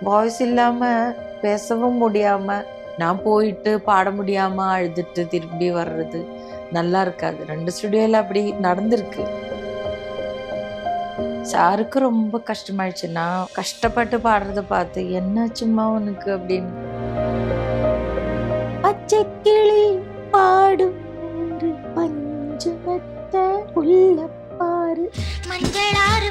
Voice இல்லாம பேசவும் முடியாம நான் போயிட்டு பாட முடியாம அழுதுட்டு திரும்பி வர்றது நல்லா இருக்காது. ரெண்டு ஸ்டுடியோல அப்படி நடந்திருக்கு. சாருக்கு ரொம்ப கஷ்டமாயிடுச்சு. நான் கஷ்டப்பட்டு பாடுறத பார்த்து என்னாச்சும்மா உனக்கு? அப்படின்னு. பச்சை கிளி பாடும் ஒரு பஞ்சமத்த உள்ள பாரு மஞ்சளாறு ஊரு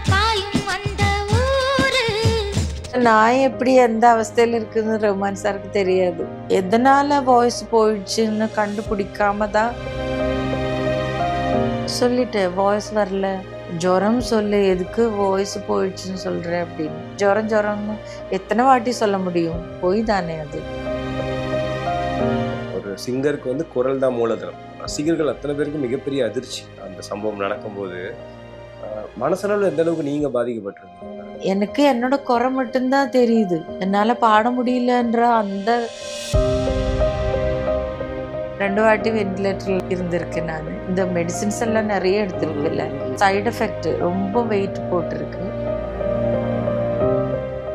நான் எப்படி எந்த அவஸ்தையில் இருக்குதுன்னு ரஹ்மான் சாருக்கு தெரியாது. எதனால வாய்ஸ் போயிடுச்சுன்னு கண்டுபிடிக்காம தான் சொல்லிட்டேன் வாய்ஸ் வரல. ஜுரம் சொல்லு எதுக்கு வாய்ஸ் போயிடுச்சுன்னு சொல்கிறேன் அப்படின்னு. ஜுரம் ஜுரம்னு எத்தனை வாட்டி சொல்ல முடியும்? போய் தானே அது. ஒரு சிங்கருக்கு வந்து குரல் தான் மூலதனம். ரசிகர்கள் அத்தனை பேருக்கு மிகப்பெரிய அதிர்ச்சி. அந்த சம்பவம் நடக்கும்போது மனசளவில் எந்த அளவுக்கு நீங்க பாதிக்கப்பட்டிருக்கீங்க? எனக்கு என்னோட குறை மட்டும்தான் தெரியுது. என்னால பாட முடியலன்ற அந்த ரெண்டு வாட்டி வென்டிலேட்டரில் இருந்திருக்கேன் நான். இந்த மெடிசின்ஸ் எல்லாம் நிறைய எடுத்துருக்குல்ல சைடு எஃபெக்ட் ரொம்ப வெயிட் போட்டிருக்கு.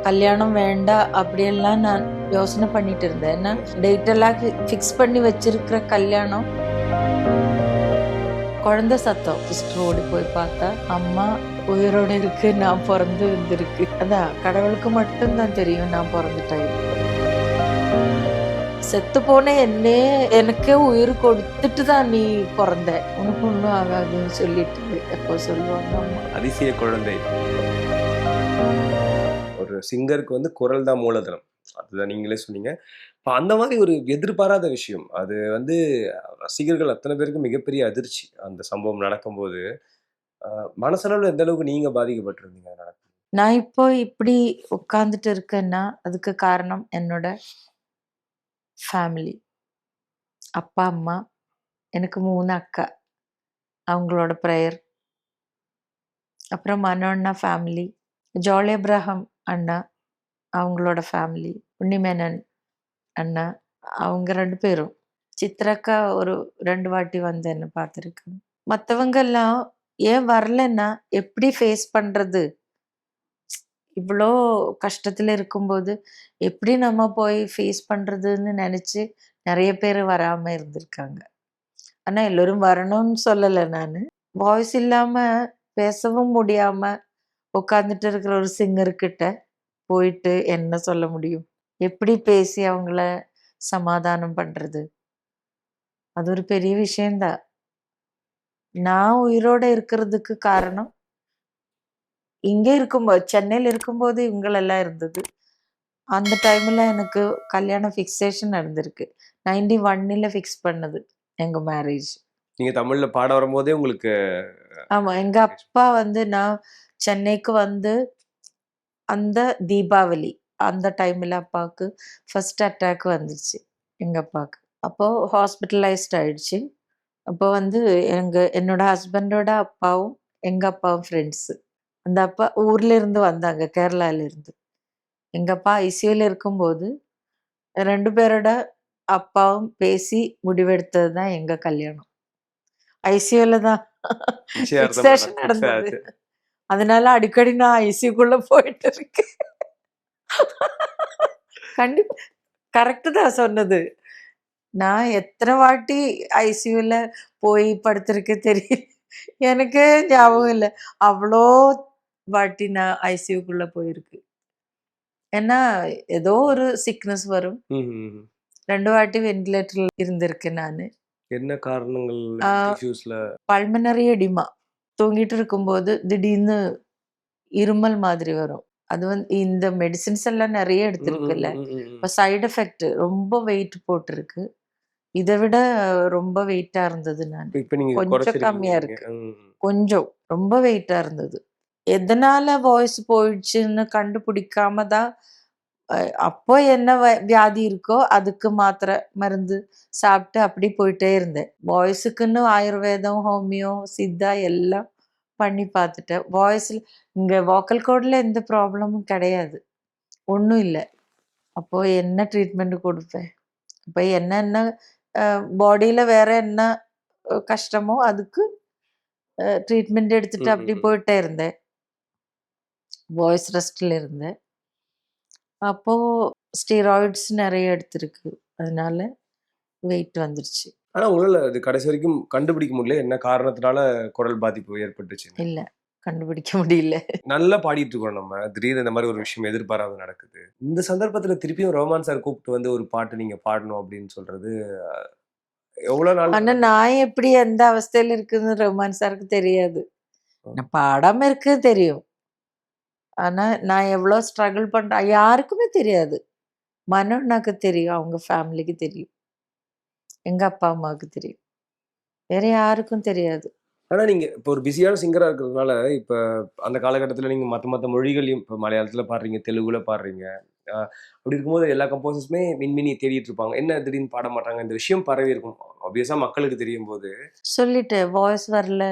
கல்யாணம் வேண்டாம் அப்படியெல்லாம் நான் யோசனை பண்ணிட்டு இருந்தேன். ஏன்னா டேட்டெல்லாம் ஃபிக்ஸ் பண்ணி வச்சிருக்கிற கல்யாணம் குழந்தை சத்தம். சிஸ்டர் ஓடி போய் பார்த்தா அம்மா உயிரோடு இருக்கு நான் பிறந்து வந்திருக்கு. அதான் கடவுளுக்கு மட்டும்தான் தெரியும் நான் பிறந்துட்டேன் செத்து போன என்னே எனக்கே உயிர் கொடுத்துட்டு தான் நீ பிறந்த. உனக்கு ஒன்றும் ஆகாதுன்னு சொல்லிட்டு எப்போ சொல்லுவாங்க அம்மா. அதிசய குழந்தை. ஒரு சிங்கருக்கு வந்து குரல் தான் மூலதனம். அதுதான் நீங்களே சொன்னீங்க. இப்போ அந்த மாதிரி ஒரு எதிர்பாராத விஷயம். அது வந்து ரசிகர்கள் அத்தனை பேருக்கு மிகப்பெரிய அதிர்ச்சி. அந்த சம்பவம் நடக்கும்போது அஹ், எந்த அளவுக்கு நீங்க பாதிக்கப்பட்டிருந்தீங்க நடக்கும் நான் இப்போ இப்படி உட்கார்ந்துட்டு இருக்கேன்னா அதுக்கு காரணம் என்னோட ஃபேமிலி அப்பா அம்மா எனக்கு மூணு அக்கா. அவங்களோட ப்ரேயர் அப்புறம் மனோண்ணா ஃபேமிலி ஜாலி அப்ரஹாம் அண்ணா. அவங்களோட ஃபேமிலி உன்னிமேனன் அண்ணா அவங்க ரெண்டு பேரும். சித்ரக்கா ஒரு ரெண்டு வாட்டி வந்து என்ன பார்த்துருக்காங்க மற்றவங்கெல்லாம் ஏன் வரலன்னா எப்படி ஃபேஸ் பண்ணுறது இவ்வளோ கஷ்டத்தில் இருக்கும்போது எப்படி நம்ம போய் ஃபேஸ் பண்ணுறதுன்னு நினச்சி நிறைய பேர் வராமல் இருந்திருக்காங்க. ஆனால் எல்லோரும் வரணும்னு சொல்லலை நான். வாய்ஸ் இல்லாமல் பேசவும் முடியாமல் உட்காந்துட்டு இருக்கிற ஒரு சிங்கர் கிட்ட போயிட்டு என்ன சொல்ல முடியும்? எப்படி பேசி அவங்கள சமாதானம் பண்றது? அது ஒரு பெரிய விஷயம்தான் நான் உயிரோட இருக்கிறதுக்கு காரணம் இங்க இருக்கும்போது சென்னையில் இருக்கும்போது இவங்களெல்லாம் இருந்தது. அந்த டைம்ல எனக்கு கல்யாணம் ஃபிக்ஸேஷன் நடந்திருக்கு. நைன்டி ஒன்னில் ஃபிக்ஸ் பண்ணது எங்க மேரேஜ் நீங்க தமிழ்ல பாட வரும்போதே உங்களுக்கு ஆமா எங்க அப்பா வந்து நான் சென்னைக்கு வந்து அந்த தீபாவளி அந்த டைம்ல அப்பாவுக்கு ஃபர்ஸ்ட் அட்டாக் வந்துருச்சு எங்க அப்பாவுக்கு. அப்போ ஹாஸ்பிட்டலைஸ்ட் ஆயிடுச்சு. அப்போ வந்து எங்க என்னோட ஹஸ்பண்டோட அப்பாவும் எங்க அப்பாவும் ஃப்ரெண்ட்ஸு அந்த அப்பா ஊர்ல இருந்து வந்தாங்க கேரளால இருந்து. எங்க அப்பா ஐசியூல இருக்கும்போது ரெண்டு பேரோட அப்பாவும் பேசி முடிவெடுத்தது தான் எங்க கல்யாணம். ஐசியூல தான். நடந்தது. அதனால அடிக்கடி நான் ஐசியூக்குள்ள போயிட்டு இருக்கேன். கண்டிப்பா. கரெக்டு தான் சொன்னது. நான் எத்தனை வாட்டி ஐசியூல போய் படுத்திருக்கேன் தெரியல. எனக்கே ஞாபகம் இல்லை. அவ்வளோ வாட்டி நான் ஐசியூக்குள்ள போயிருக்கு. ஏன்னா ஏதோ ஒரு சிக்னஸ் வரும். ரெண்டு வாட்டி வென்டிலேட்டர்ல இருந்திருக்கேன் நான். என்ன காரணங்கள் பல்மனரி எடிமா தூங்கிட்டு இருக்கும்போது திடீர்னு இருமல் மாதிரி வரும். அது வந்து இந்த மெடிசின்ஸ் எல்லாம் நிறைய எடுத்திருக்குல்ல. இப்போ சைடு எஃபெக்ட் ரொம்ப வெயிட் போட்டிருக்கு. இதை விட ரொம்ப வெயிட்டா இருந்தது நான். கொஞ்சம். கம்மியா இருக்கு. கொஞ்சம். ரொம்ப வெயிட்டா இருந்தது. எதனால வாய்ஸ் போயிடுச்சுன்னு கண்டுபிடிக்காம தான் அப்போ என்ன வியாதி இருக்கோ அதுக்கு மாத்திரை மருந்து சாப்பிட்டு அப்படி போயிட்டே இருந்தேன். வாய்ஸுக்குன்னு ஆயுர்வேதம் ஹோமியோ சித்தா எல்லாம் பண்ணி பார்த்துட்டேன். வாய்ஸில் இங்கே வாக்கல் கோடில் எந்த ப்ராப்ளமும் கிடையாது. ஒன்றும் இல்லை. அப்போ என்ன ட்ரீட்மெண்ட் கொடுப்பேன்? இப்போ என்னென்ன பாடியில் வேற என்ன கஷ்டமோ அதுக்கு ட்ரீட்மெண்ட் எடுத்துட்டு அப்படி. போயிட்டே இருந்தேன். வாய்ஸ் ரெஸ்டில் இருந்தேன். அப்போ ஸ்டீராய்ட்ஸ் நிறைய எடுத்திருக்கு. அதனால வெயிட் வந்துருச்சு. ஆனா உங்களால அது கடைசி வரைக்கும் கண்டுபிடிக்க முடியல. என்ன காரணத்தினால குரல் பாதிப்பு ஏற்பட்டுச்சு இல்ல கண்டுபிடிக்க முடியல. நல்லா பாடிட்டு இருக்கோம் நம்ம. திடீர்னு இந்த மாதிரி ஒரு விஷயம் எதிர்பாராத நடக்குது. இந்த சந்தர்ப்பத்துல திருப்பியும் ரோமான் சார் கூப்பிட்டு வந்து ஒரு பாட்டு நீங்க பாடணும் அப்படின்னு சொல்றது அஹ், எவ்வளவு நாள் ஆனா நான் எப்படி எந்த அவஸ்தையில இருக்குன்னு ரொமான் சாருக்கு தெரியாது. நான் பாடாம இருக்கு தெரியும். ஆனா நான் எவ்வளோ ஸ்ட்ரகிள் பண்றேன் யாருக்குமே தெரியாது. மனோண்ணாக்கு தெரியும் அவங்க ஃபேமிலிக்கு தெரியும். எங்க அப்பா அம்மாவுக்கு தெரியும். வேற யாருக்கும் தெரியாது. ஆனா நீங்க இப்போ ஒரு பிஸியான சிங்கரா இருக்கிறதுனால இப்ப அந்த காலகட்டத்துல நீங்க மத்த மத்த மொழிகளையும் இப்போ மலையாளத்துல பாடுறீங்க தெலுங்குல பாடுறீங்க அப்படி இருக்கும்போது எல்லா கம்போசர்ஸுமே மின்மினி தேடிட்டு இருப்பாங்க என்ன திடீர்னு பாட மாட்டாங்க? இந்த விஷயம் பரவி இருக்கும். ஆப்வியஸா மக்களுக்கு தெரியும் போது சொல்லிட்டேன் வாய்ஸ் வரல.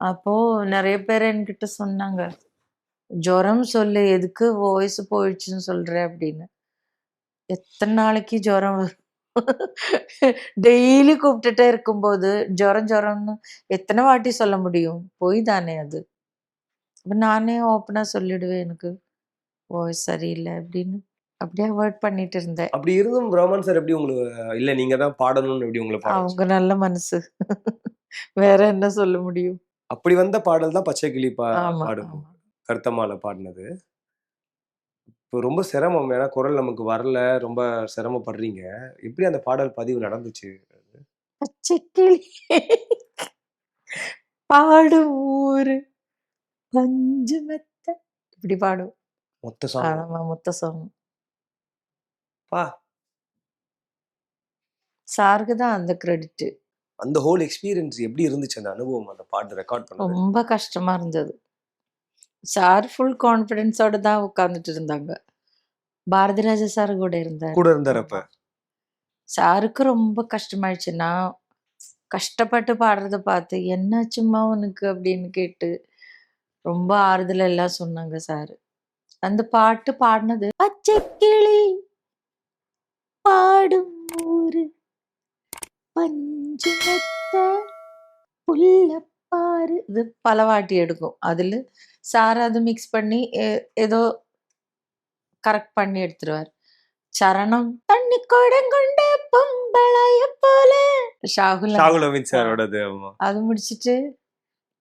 அப்போ நிறைய பேர் என்கிட்ட சொன்னாங்க. ஜுரம் சொல்லு எதுக்கு வாய்ஸ் போயிடுச்சுன்னு சொல்ற அப்படின்னு. எத்தனை நாளைக்கு ஜுரம் வரும்? டெய்லி கூப்பிட்டுட்டே இருக்கும்போது ஜுரம் ஜுரம்னு எத்தனை வாட்டி சொல்ல முடியும்? பொய் தானே அது. அப்ப நானே ஓப்பனா சொல்லிடுவேன் எனக்கு. வாய்ஸ் சரியில்லை அப்படின்னு. அப்படியே அவாய்ட் பண்ணிட்டு இருந்தேன். அப்படி இருந்தும் ரோமான் சார் எப்படி உங்களுக்கு இல்ல நீங்க தான் பாடணும்னு எப்படி உங்களை பாட அவங்க நல்ல மனசு. வேற என்ன சொல்ல முடியும்? அப்படி வந்த பாடல் தான் பச்சை கிளி பாடும் ஆமா கருத்தம்மால பாடினது. இப்போ ரொம்ப சிரமம். ஏன்னா குரல் நமக்கு வரல. ரொம்ப சிரமப்படுறீங்க. எப்படி அந்த பாடல் பதிவு நடந்துச்சு? பாடும் ஊரு பஞ்சு மெத்த. இப்படி பாடும். மொத்த சாங் மொத்த சாங் பா. சாருக்கு தான் அந்த கிரெடிட் அந்த ஹோல் எக்ஸ்பீரியன்ஸ் எப்படி இருந்துச்சு? அந்த அனுபவம் அந்த பாட்டு ரெக்கார்ட் பண்ணது? ரொம்ப கஷ்டமா இருந்தது. சார் ஃபுல் கான்ஃபிடென்ஸோட தான் உட்கார்ந்துட்டு இருந்தாங்க. பாரதிராஜா சார் கூட இருந்தார். கூட இருந்தார் அப்ப. சாருக்கு ரொம்ப கஷ்டமாயிடுச்சு. நான் கஷ்டப்பட்டு பாடுறத பார்த்து என்னாச்சும்மா உனக்கு? அப்படின்னு கேட்டு ரொம்ப ஆறுதல் எல்லாம் சொன்னாங்க சார். அந்த பாட்டு பாடினது பச்சை கிளி பாடும் ஊரு பஞ்சு புல்ல இது பல வாட்டி எடுக்கும். அதுல சார் அது மிக்ஸ் பண்ணி ஏ- ஏதோ கரெக்ட் பண்ணி எடுத்துருவார். சரணம் தண்ணி கொடங்கொண்ட பொம்பளைய போல. ஷாகுல் ஷாகுல் அமித் சாரோடது அது முடிச்சிட்டு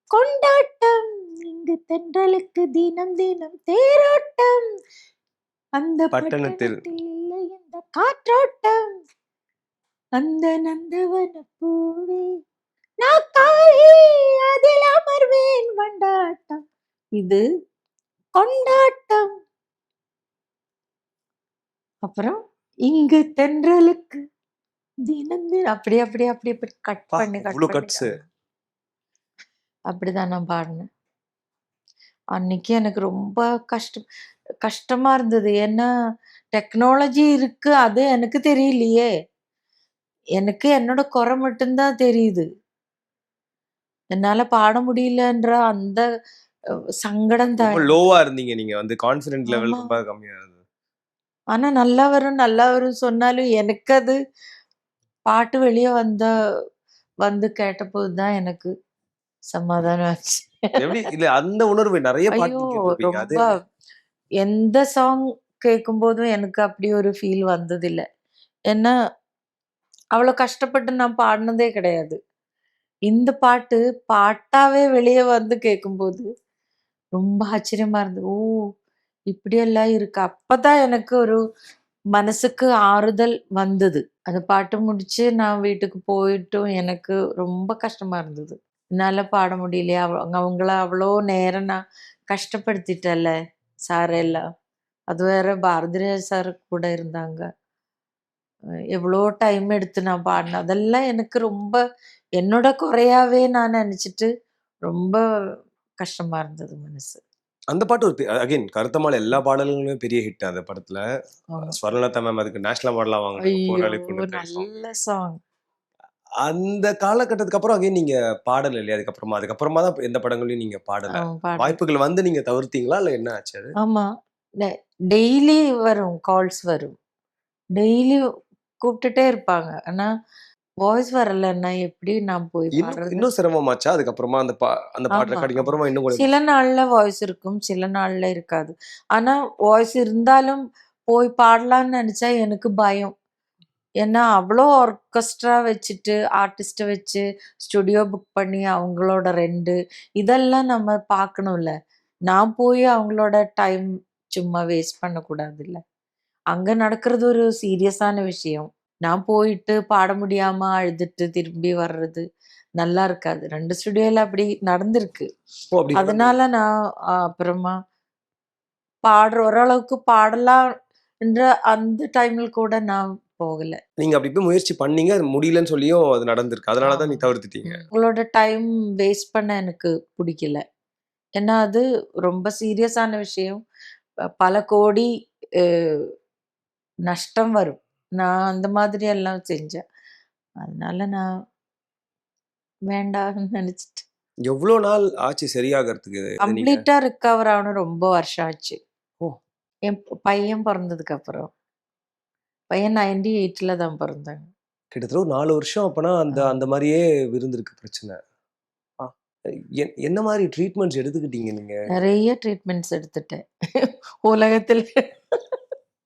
கொண்டாட்டம் இங்கு தென்றலுக்கு தினம் தினம் தேரோட்டம். அந்த பட்டணத்தில். இல்லை இந்த காற்றோட்டம். அந்த நந்தவன பூவே அதில் அமர்வேன் வண்டாட்டம். இது கொண்டாட்டம். அப்புறம் இங்கு தென்றலுக்கு தினம் தினம் அப்படி அப்படி அப்படி அப்படி கட் பண்ணி கட். ஆமா. அப்படிதான் நான் பாடினேன். அன்னைக்கு எனக்கு ரொம்ப கஷ்டம் கஷ்டமா இருந்தது. ஏன்னா டெக்னாலஜி இருக்கு அது எனக்கு தெரியலையே. எனக்கு என்னோட குறை மட்டும்தான் தெரியுது. என்னால பாட முடியலன்ற அந்த சங்கடம் தான் லோவா இருந்தீங்க நீங்க. வந்து கான்ஃபிடென்ட் லெவல். ரொம்ப கம்மியா இருந்தது. ஆனா நல்லா வரும் நல்லா வரும் சொன்னாலும் எனக்கு அது பாட்டு வெளியே வந்த வந்து கேட்டபோது தான் எனக்கு சமாதானம் ஆச்சு. இல்ல அந்த உணர்வு நிறைய ரொம்ப எந்த சாங் கேட்கும்போதும் எனக்கு அப்படி ஒரு ஃபீல் வந்ததில்லை. ஏன்னா அவ்வளோ கஷ்டப்பட்டு நான் பாடினதே கிடையாது. இந்த பாட்டு பாட்டாவே வெளியே வந்து கேட்கும்போது ரொம்ப ஆச்சரியமா இருந்தது. ஓ இப்படியெல்லாம் இருக்கு. அப்பதான் எனக்கு ஒரு மனசுக்கு ஆறுதல் வந்தது. அந்த பாட்டு முடிச்சு நான் வீட்டுக்கு போயிட்டும் எனக்கு ரொம்ப கஷ்டமா இருந்தது. என்னால பாட முடியலையா. அவங்க அவங்கள அவ்வளோ நேரம் நான் கஷ்டப்படுத்திட்டல சார் எல்லாம். அது வேற பாரதிராஜ் சார் கூட இருந்தாங்க. எவ்வளோ டைம் எடுத்து நான் பாடினேன். அதெல்லாம் எனக்கு ரொம்ப என்னோட குறையாவே நான் நினைச்சிட்டு ரொம்ப கஷ்டமா இருந்தது மனசு. அந்த பாட்டு ஒரு அகைன் கருத்தமால எல்லா பாடல்களுமே பெரிய ஹிட் அந்த படத்துல. ஸ்வர்ணலதா மேம் அதுக்கு நேஷனல் அவார்ட்லாம் song. நல்ல சாங் அந்த காலகட்டத்துக்கு அப்புறம் அகைன் நீங்க பாடல இல்லையா? அதுக்கப்புறமா அதுக்கப்புறமா தான் எந்த படங்களையும் நீங்க பாடல. வாய்ப்புகள் வந்து நீங்க தவிர்த்தீங்களா? இல்ல என்ன ஆச்சு அது? ஆமா. டெய்லி வரும் கால்ஸ் வரும். டெய்லி கூப்பிட்டுட்டே இருப்பாங்க. ஆனா வாய்ஸ் வரலன்னா எப்படி நான் போய் இன்னும் சிரமமாச்சா? அதுக்கப்புறமா அந்த பா அந்த பாட்டு ரெக்கார்டிங். அப்புறமா இன்னும் சில நாள்ல வாய்ஸ் இருக்கும் சில நாள்ல இருக்காது. ஆனா வாய்ஸ் இருந்தாலும் போய் பாடலான்னு நினைச்சா எனக்கு பயம். ஏன்னா அவ்வளோ ஆர்கெஸ்ட்ரா வச்சுட்டு ஆர்டிஸ்ட்டை வச்சு ஸ்டுடியோ புக் பண்ணி அவங்களோட ரெண்டு இதெல்லாம் நம்ம பார்க்கணும்ல நான் போய் அவங்களோட டைம் சும்மா வேஸ்ட் பண்ணக்கூடாதுல்ல. அங்க நடக்கிறது ஒரு சீரியஸான விஷயம். நான் போயிட்டு பாட முடியாம அழுதுட்டு திரும்பி வர்றது நல்லா இருக்காது. ரெண்டு ஸ்டுடியோல அப்படி நடந்திருக்கு. அதனால நான் அப்புறமா பாடுற ஓரளவுக்கு பாடலாம்ன்ற அந்த டைம்ல கூட நான் போகல. நீங்க அப்படி போய் முயற்சி பண்ணீங்க அது முடியலன்னு சொல்லியும் அது நடந்திருக்கு. அதனால தான் நீ. தவிர்த்துட்டீங்க. உங்களோட டைம் வேஸ்ட் பண்ண எனக்கு பிடிக்கல. ஏன்னா அது ரொம்ப சீரியஸான விஷயம். பல கோடி நஷ்டம் வரும். நான் அந்த மாதிரி எல்லாம் செஞ்சேன். அதனால நான் வேண்டாம்னு நினைச்சிட்டு எவ்வளோ நாள் ஆச்சு சரியாகிறதுக்கு இது நீங்க? கம்ப்ளீட்டா ரிகவர் ஆகணும். ரொம்ப வருஷம் ஆச்சு. ஓ. என் பையன் பிறந்ததுக்கு அப்புறம். பையன் நைன்டி எயிட்ல தான் பிறந்தாங்க. கிட்டத்தட்ட ஒரு நாலு வருஷம் அப்பனா அந்த. அந்த மாதிரியே இருந்திருக்கு பிரச்சனை. என்ன மாதிரி ட்ரீட்மெண்ட்ஸ் எடுத்துக்கிட்டீங்க நீங்க? நிறைய ட்ரீட்மெண்ட்ஸ் எடுத்துட்டேன். உலகத்துல.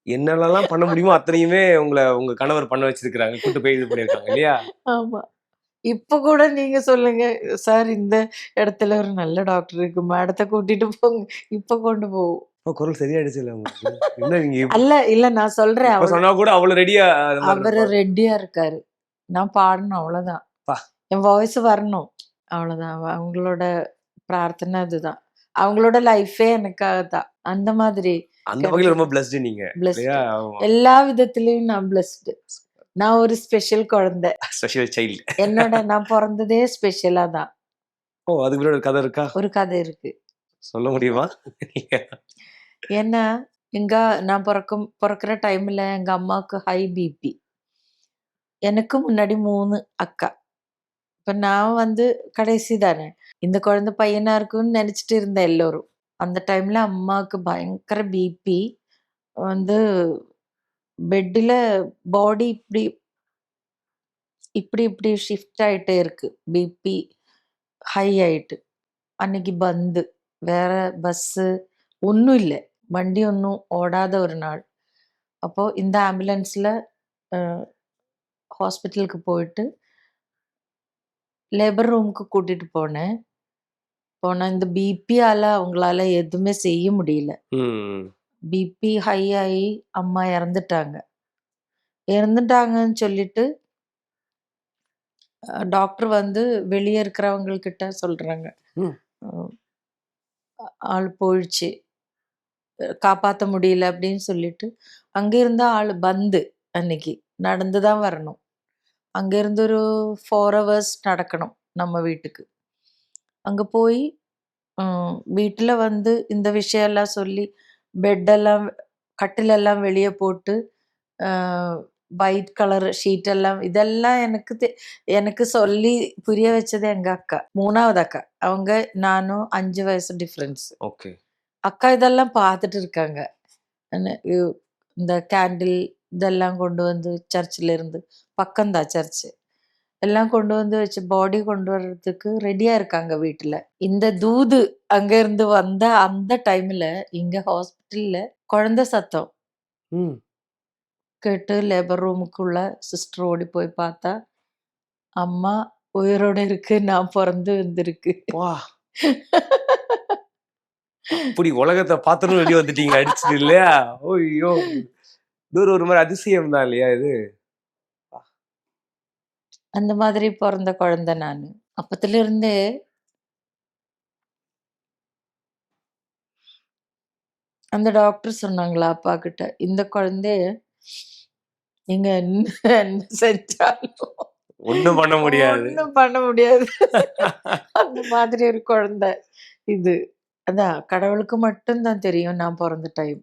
என்னென்னலாம் பண்ண முடியுமோ அத்தனையுமே உங்களை உங்க கணவர் பண்ண வச்சிருக்காங்க கூட்டு போய் இது பண்ணிருக்காங்க இல்லையா? ஆமா. இப்ப கூட நீங்க சொல்லுங்க சார் இந்த இடத்துல ஒரு நல்ல டாக்டர் இருக்கு. மேடத்தை கூட்டிட்டு போங்க. இப்ப கொண்டு போவோம். குரல் சரியாயிடுச்சு இல்ல அல்ல இல்ல நான் சொல்றேன். சொன்னா கூட அவ்வளவு ரெடியா அவரு ரெடியா இருக்காரு. நான் பாடணும் அவ்வளவுதான். பா. என் வாய்ஸ் வரணும். அவ்வளவுதான். அவ- அவங்களோட பிரார்த்தனை அதுதான். அவங்களோட லைஃபே எனக்காக தான் அந்த மாதிரி அந்த வகையில ரொம்ப பிளஸ்டு நீங்க எல்லா விதத்திலயும் நான் பிளஸ்டு நான் ஒரு ஸ்பெஷல் குழந்தை. ஸ்பெஷல் சைல்டு என்னோட நான் பிறந்ததே ஸ்பெஷலா தான். ஓ அதுக்கு முன்னாடி ஒரு கதை இருக்கா? ஒரு கதை இருக்கு. சொல்ல முடியுமா? ஏன்னா எங்க நான் பிறக்கும் பிறக்கிற டைம்ல எங்க அம்மாவுக்கு ஹை பிபி எனக்கு முன்னாடி மூணு அக்கா. இப்ப நான் வந்து கடைசி தானே இந்த குழந்தை பையனா இருக்கும்னு நினைச்சிட்டு இருந்த எல்லோரும். அந்த டைம்ல அம்மாவுக்கு பயங்கர பிபி வந்து பெட்டில் பாடி இப்படி இப்படி இப்படி ஷிஃப்ட் ஆகிட்டே இருக்கு. பிபி ஹை ஆயிட்டு. அன்னைக்கு பந்து வேற பஸ்ஸு ஒன்றும் இல்லை. வண்டி ஒன்றும் ஓடாத ஒரு நாள். அப்போ இந்த ஆம்புலன்ஸில் ஹாஸ்பிட்டலுக்கு போயிட்டு லேபர் ரூமுக்கு கூட்டிட்டு போனேன். போனா இந்த பிபியால அவங்களால எதுவுமே செய்ய முடியல. பிபி ஹை ஆகி அம்மா இறந்துட்டாங்க. இறந்துட்டாங்கன்னு சொல்லிட்டு டாக்டர் வந்து வெளியே இருக்கிறவங்கக்கிட்ட சொல்றாங்க. ஆள் போயிடுச்சு. காப்பாற்ற முடியல அப்படின்னு சொல்லிட்டு அங்க இருந்த ஆள் பந்து அன்னைக்கு நடந்து தான் வரணும். அங்க இருந்து ஒரு ஃபோர் ஹவர்ஸ் நடக்கணும் நம்ம வீட்டுக்கு. அங்க போய் வீட்டில் வந்து இந்த விஷயம்லாம் சொல்லி பெட்டெல்லாம் கட்டிலெல்லாம் வெளியே போட்டு ஒயிட் கலர் ஷீட் எல்லாம் இதெல்லாம் எனக்கு தெ- எனக்கு சொல்லி புரிய வச்சது எங்க அக்கா. மூணாவது அக்கா. அவங்க நானும் அஞ்சு வயசு டிஃப்ரென்ஸ் ஓகே. அக்கா இதெல்லாம் பார்த்துட்டு இருக்காங்க. இந்த கேண்டில் இதெல்லாம் கொண்டு வந்து சர்ச்சில் இருந்து பக்கம்தான் சர்ச்சு எல்லாம் கொண்டு வந்து வச்சு பாடி கொண்டு வர்றதுக்கு ரெடியா இருக்காங்க வீட்டுல. இந்த தூது அங்க இருந்து வந்த அந்த டைம்ல இங்க ஹாஸ்பிட்டல்ல குழந்தை சத்தம். ம். கேட்டு லேபர் ரூமுக்குள்ள சிஸ்டர் ஓடி போய் பார்த்தா அம்மா உயிரோட இருக்கு நான் பிறந்து வந்திருக்கு. வா. இப்படி உலகத்தை பார்த்தனும் வெளியே வந்துட்டீங்க அடிச்சுட்டு இல்லையா? ஓய்யோ ஒரு ஒரு மாதிரி அதிசயம் தான் இல்லையா இது? அந்த மாதிரி பிறந்த குழந்தை நான். அப்பத்துல இருந்தே அந்த டாக்டர் சொன்னாங்களா அப்பா கிட்ட இந்த குழந்தைய நீங்க என்ன செஞ்சாலும் ஒண்ணும் பண்ண முடியாது. ஒண்ணும் பண்ண முடியாது. அந்த மாதிரி ஒரு குழந்தை. இது. அதான் கடவுளுக்கு மட்டும்தான் தெரியும் நான் பிறந்த டைம்.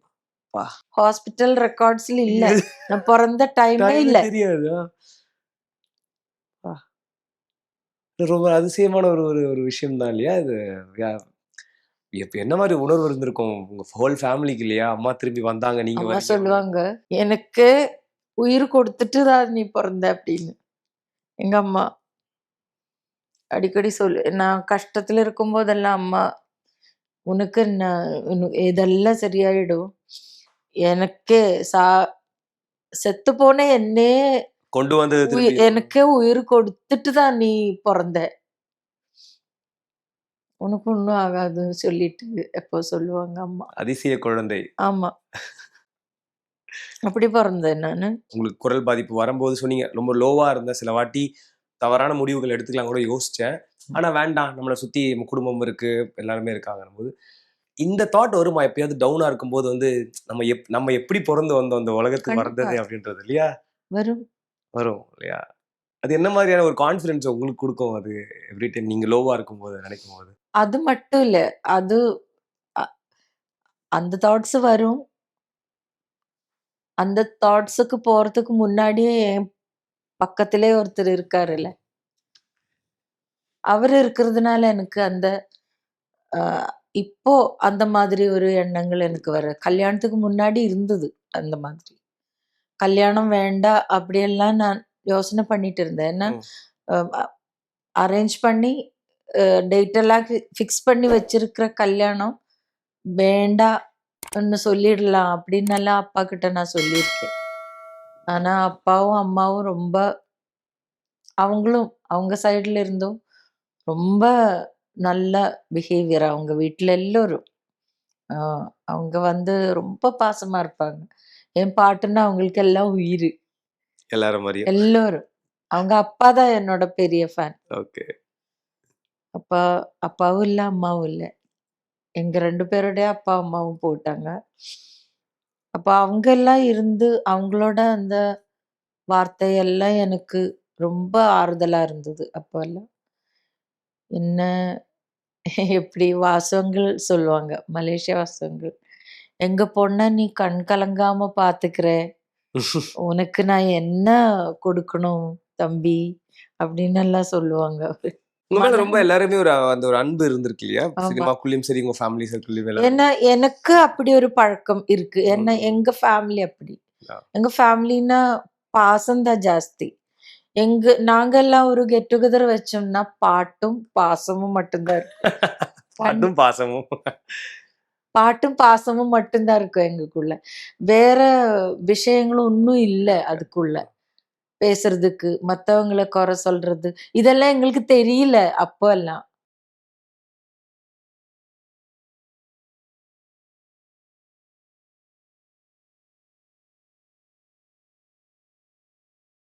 ஹாஸ்பிட்டல் ரெக்கார்ட்ஸ்ல இல்ல. நான் பிறந்த டைமே இல்ல தெரியாது ஆ. ஆ. இது ரொம்ப அதிசயமான ஒரு ஒரு ஒரு விஷயம் தான் இல்லையா இது? இப்ப என்ன மாதிரி உணர்வு இருந்திருக்கும்? உங்க ஹோல் ஃபேமிலிக்கு இல்லையா? அம்மா திரும்பி வந்தாங்க நீங்க. சொல்லுவாங்க எனக்கு உயிர் கொடுத்துட்டு தான் நீ பிறந்த அப்படின்னு. எங்க அம்மா அடிக்கடி சொல்லு நான் கஷ்டத்துல இருக்கும்போதெல்லாம் அம்மா உனக்கு நான் உனக்கு இதெல்லாம் சரியாயிடும். எனக்கே சா செத்து போன என்னே கொண்டு வந்தது எனக்கே உயிர் கொடுத்துட்டு தான் நீ பிறந்த. உனக்கு ஒன்றும் ஆகாதுன்னு சொல்லிட்டு எப்போ சொல்லுவாங்க அம்மா. அதிசய குழந்தை. ஆமா. அப்படி பிறந்தேன் நானு. உங்களுக்கு குரல் பாதிப்பு வரும்போது சொன்னீங்க ரொம்ப லோவா இருந்த சில வாட்டி தவறான முடிவுகள் எடுத்துக்கலாம் கூட யோசிச்சேன். ஆனா வேண்டாம் நம்மளை சுத்தி குடும்பம் இருக்கு எல்லாருமே இருக்காங்க போது இந்த தாட் வருமா? எப்பயாவது டவுனா இருக்கும்போது வந்து நம்ம எப் நம்ம எப்படி பிறந்து வந்தோம்? அந்த உலகத்துக்கு. வந்தது அப்படின்றது இல்லையா? வரும். வரும் இல்லையா? அது என்ன மாதிரியான ஒரு கான்ஃபிடன்ஸ் உங்களுக்கு கொடுக்கும் அது? எவ்ரி டைம் நீங்க லோவா இருக்கும்போது நினைக்கும் போது அது மட்டும் இல்ல. அது அ- அந்த தாட்ஸ் வரும். அந்த தாட்ஸுக்கு போறதுக்கு முன்னாடியே என் பக்கத்திலே ஒருத்தர் இருக்காருல்ல. அவர் இருக்கிறதுனால எனக்கு அந்த இப்போ அந்த மாதிரி ஒரு எண்ணங்கள் எனக்கு வர கல்யாணத்துக்கு முன்னாடி இருந்தது அந்த மாதிரி. கல்யாணம் வேண்டாம் அப்படியெல்லாம் நான் யோசனை பண்ணிட்டு இருந்தேன். ஏன்னா. அரேஞ்ச் பண்ணி டேட் எல்லாம் ஃபிக்ஸ் பண்ணி வச்சிருக்கிற கல்யாணம் வேண்டாம்னு சொல்லிடலாம் அப்படின்னு எல்லாம் அப்பா கிட்ட நான் சொல்லியிருக்கேன். ஆனா அப்பாவும் அம்மாவும் ரொம்ப அவங்களும் அவங்க சைடுல இருந்தும் ரொம்ப நல்ல பிஹேவியர் அவங்க வீட்ல எல்லோரும். ஆஹ் அவங்க வந்து ரொம்ப பாசமா இருப்பாங்க. என் பாட்டுன்னா அவங்களுக்கு எல்லாம் உயிர். எல்லாரும் மாதிரியும் எல்லோரும். அவங்க அப்பா தான் என்னோட பெரிய ஃபேன் ஓகே. அப்பா அப்பாவும் இல்லை அம்மாவும் இல்லை. எங்க ரெண்டு பேருடைய அப்பா அம்மாவும் போட்டாங்க அப்ப அவங்க எல்லாம் இருந்து அவங்களோட அந்த வார்த்தையெல்லாம் எனக்கு ரொம்ப ஆறுதலா இருந்தது அப்போ எல்லாம் என்ன எப்படி வாசங்கள் சொல்லுவாங்க மலேசியா வாசங்கள் எங்க பொண்ண நீ கண் கலங்காம பாத்துக்கிற. உனக்கு நான் என்ன கொடுக்கணும் தம்பி? அப்படின்னு எல்லாம் சொல்லுவாங்க ரொம்ப எல்லாருமே ஒரு அந்த ஒரு அன்பு இருந்திருக்கு இல்லையா. சினிமாக்குள்ளயும் சரி உங்க ஃபேமிலி சர்க்கிள்லயும் ஏன்னா எனக்கு அப்படி ஒரு பழக்கம் இருக்கு. ஏன்னா. எங்க ஃபேமிலி அப்படி. எங்க ஃபேமிலினா பாசம் தான் ஜாஸ்தி. எங்க நாங்கெல்லாம் ஒரு கெட் டுகெதர் வச்சோம்னா பாட்டும் பாசமும் மட்டும்தான் இருக்கும் பாட்டும் பாசமும். பாட்டும் பாசமும் மட்டும்தான் இருக்கும் எங்களுக்குள்ள. வேற விஷயங்களும் ஒன்றும் இல்லை அதுக்குள்ள. பேசுறதுக்கு மத்தவங்களை குறை சொல்றது இதெல்லாம் எங்களுக்கு தெரியல அப்போ எல்லாம்